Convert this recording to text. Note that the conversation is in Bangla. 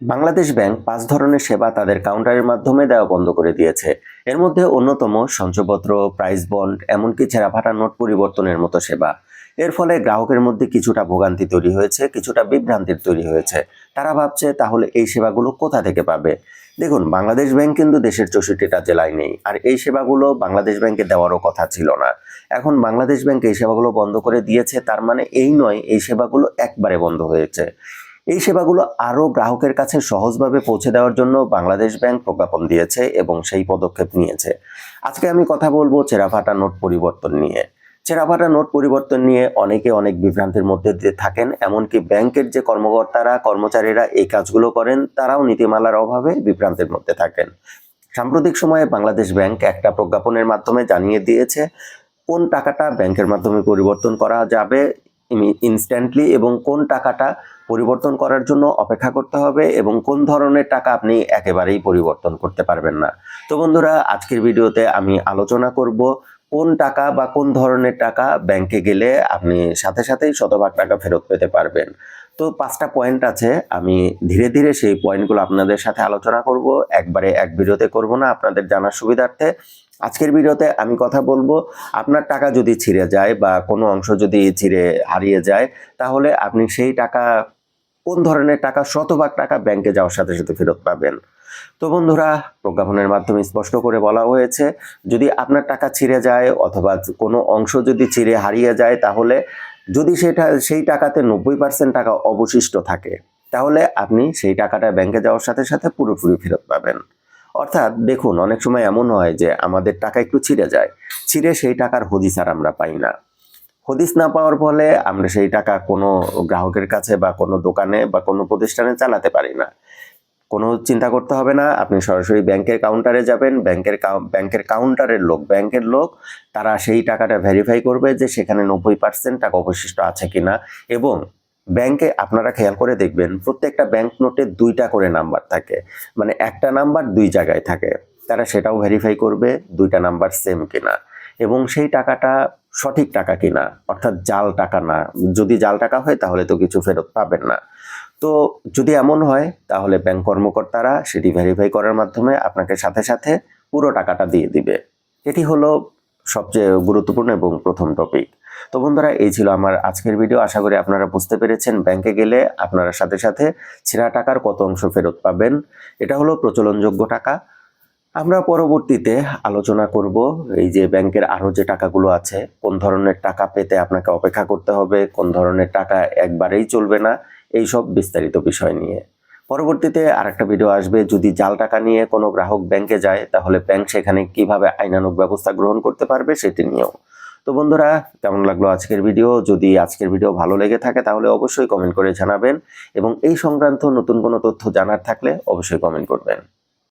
বাংলাদেশ ব্যাংক পাঁচ ধরনের সেবা তাদের কাউন্টারের মাধ্যমে দেওয়া বন্ধ করে দিয়েছে। এর মধ্যে অন্যতম সঞ্চয়পত্র প্রাইস বন্ড, এমনকি ছেঁড়াফাটা নোট পরিবর্তনের মতো সেবা। এর ফলে গ্রাহকের মধ্যে কিছুটা ভোগান্তি তৈরি হয়েছে, কিছুটা বিভ্রান্তির তৈরি হয়েছে। তারা ভাবছে, তাহলে এই সেবাগুলো কোথা থেকে পাবে? দেখুন, বাংলাদেশ ব্যাংক কিন্তু দেশের চৌষট্টিটা জেলায় নেই, আর এই সেবাগুলো বাংলাদেশ ব্যাংকে দেওয়ারও কথা ছিল না। এখন বাংলাদেশ ব্যাংক এই সেবাগুলো বন্ধ করে দিয়েছে, তার মানে এই নয়, এই সেবাগুলো একবারে বন্ধ হয়েছে। এই সেবাগুলো আরও গ্রাহকের কাছে সহজভাবে পৌঁছে দেওয়ার জন্য বাংলাদেশ ব্যাংক প্রজ্ঞাপন দিয়েছে এবং সেই পদক্ষেপ নিয়েছে। আজকে আমি কথা বলব চেরাফাটা নোট পরিবর্তন নিয়ে। চেরাফাটা নোট পরিবর্তন নিয়ে অনেকে অনেক বিভ্রান্তির মধ্যে দিয়ে থাকেন, এমনকি ব্যাংকের যে কর্মকর্তারা, কর্মচারীরা এই কাজগুলো করেন, তারাও নীতিমালার অভাবে বিভ্রান্তির মধ্যে থাকেন। সাম্প্রতিক সময়ে বাংলাদেশ ব্যাংক একটা প্রজ্ঞাপনের মাধ্যমে জানিয়ে দিয়েছে, কোন টাকাটা ব্যাংকের মাধ্যমে পরিবর্তন করা যাবে ইনস্ট্যান্টলি এবং কোন টাকাটা পরিবর্তন করার জন্য অপেক্ষা করতে হবে এবং কোন ধরনের টাকা আপনি একেবারেই পরিবর্তন করতে পারবেন না। তো বন্ধুরা, আজকের ভিডিওতে আমি আলোচনা করব কোন টাকা বা কোন ধরনের টাকা ব্যাংকে গেলে আপনি সাথে সাথেই শতভাগ টাকা ফেরত পেতে পারবেন। তো পাঁচটা পয়েন্ট আছে, আমি ধীরে ধীরে সেই পয়েন্টগুলো আপনাদের সাথে আলোচনা করব। একবারে এক ভিডিওতে করব না, আপনাদের জানার সুবিধার্থে। আজকের ভিডিওতে আমি কথা বলব, আপনার টাকা যদি ছিঁড়ে যায় বা কোনো অংশ যদি ছিঁড়ে হারিয়ে যায়, তাহলে আপনি সেই টাকা, কোন ধরনের টাকা, শতভাগ টাকা ব্যাংকে যাওয়ার সাথে সাথে ফেরত পাবেন। তো বন্ধুরা, প্রজ্ঞাপনের মাধ্যমে স্পষ্ট করে বলা হয়েছে, যদি আপনার টাকা ছিঁড়ে যায় অথবা কোনো অংশ যদি ছিঁড়ে হারিয়ে যায়, তাহলে যদি সেটা, সেই টাকাতে নব্বই পার্সেন্ট টাকা অবশিষ্ট থাকে, তাহলে আপনি সেই টাকাটা ব্যাংকে যাওয়ার সাথে সাথে পুরোপুরি ফেরত পাবেন। অর্থাৎ দেখুন, অনেক সময় এমন হয় যে আমাদের টাকা একটু ছিঁড়ে যায়। ছিঁড়ে সেই টাকার হদিস আর আমরা পাই না। হদিস না পাওয়ার ফলে আমরা সেই টাকা কোনো গ্রাহকের কাছে বা কোনো দোকানে বা কোনো প্রতিষ্ঠানে চালাতে পারি না। কোনো চিন্তা করতে হবে না, আপনি সরাসরি ব্যাংকের কাউন্টারে যাবেন। ব্যাংকের ব্যাংকের কাউন্টারের লোক, ব্যাংকের লোক, তারা সেই টাকাটা ভেরিফাই করবে যে সেখানে নব্বই পার্সেন্ট টাকা অবশিষ্ট আছে কিনা এবং ব্যাংকে আপনারা খেয়াল করে দেখবেন প্রত্যেকটা ব্যাংক নোটে দুইটা করে নাম্বার থাকে। মানে একটা নাম্বার দুই জায়গায় থাকে। তারা সেটাও ভেরিফাই করবে দুইটা নাম্বার সেম কিনা। এবং সেই টাকাটা সঠিক টাকা কিনা, অর্থাৎ জাল টাকা না। যদি জাল টাকা হয় তাহলে তো কিছু ফেরত পাবেন না। তো যদি এমন হয়, তাহলে ব্যাংক কর্মকর্তারা সেটি ভেরিফাই করার মাধ্যমে আপনাকে সাথে সাথে পুরো টাকাটা দিয়ে দিবে। এটি হলো সবচেয়ে গুরুত্বপূর্ণ এবং প্রথম টপিক তো বন্ধুরা, এই ছিল আমার আজকের ভিডিও আশা করি আপনারা বুঝতে পেরেছেন। ব্যাংকে গেলে আপনারা সাথে সাথে ছেঁড়া টাকার কত অংশ ফেরত পাবেন। এটা হলো প্রচলনযোগ্য টাকা। আমরা পরবর্তীতে আলোচনা করব এই যে ব্যাংকের আরও যে টাকাগুলো আছে, কোন ধরনের টাকা পেতে আপনাকে অপেক্ষা করতে হবে, কোন ধরনের টাকা একবারেই চলবে না, এই সব বিস্তারিত বিষয় নিয়ে। পরবর্তীতে আরেকটা ভিডিও আসবে। যদি জাল টাকা নিয়ে কোনো গ্রাহক ব্যাংকে যায়, তাহলে ব্যাংক সেখানে কীভাবে আইনানুক ব্যবস্থা গ্রহণ করতে পারবে সেটি নিয়েও। তো বন্ধুরা, কেমন লাগল আজকের ভিডিও? যদি আজকের ভিডিও ভালো লেগে থাকে, তাহলে অবশ্যই কমেন্ট করে জানাবেন এবং এই সংক্রান্ত নতুন কোনো তথ্য জানার থাকলে অবশ্যই কমেন্ট করবেন।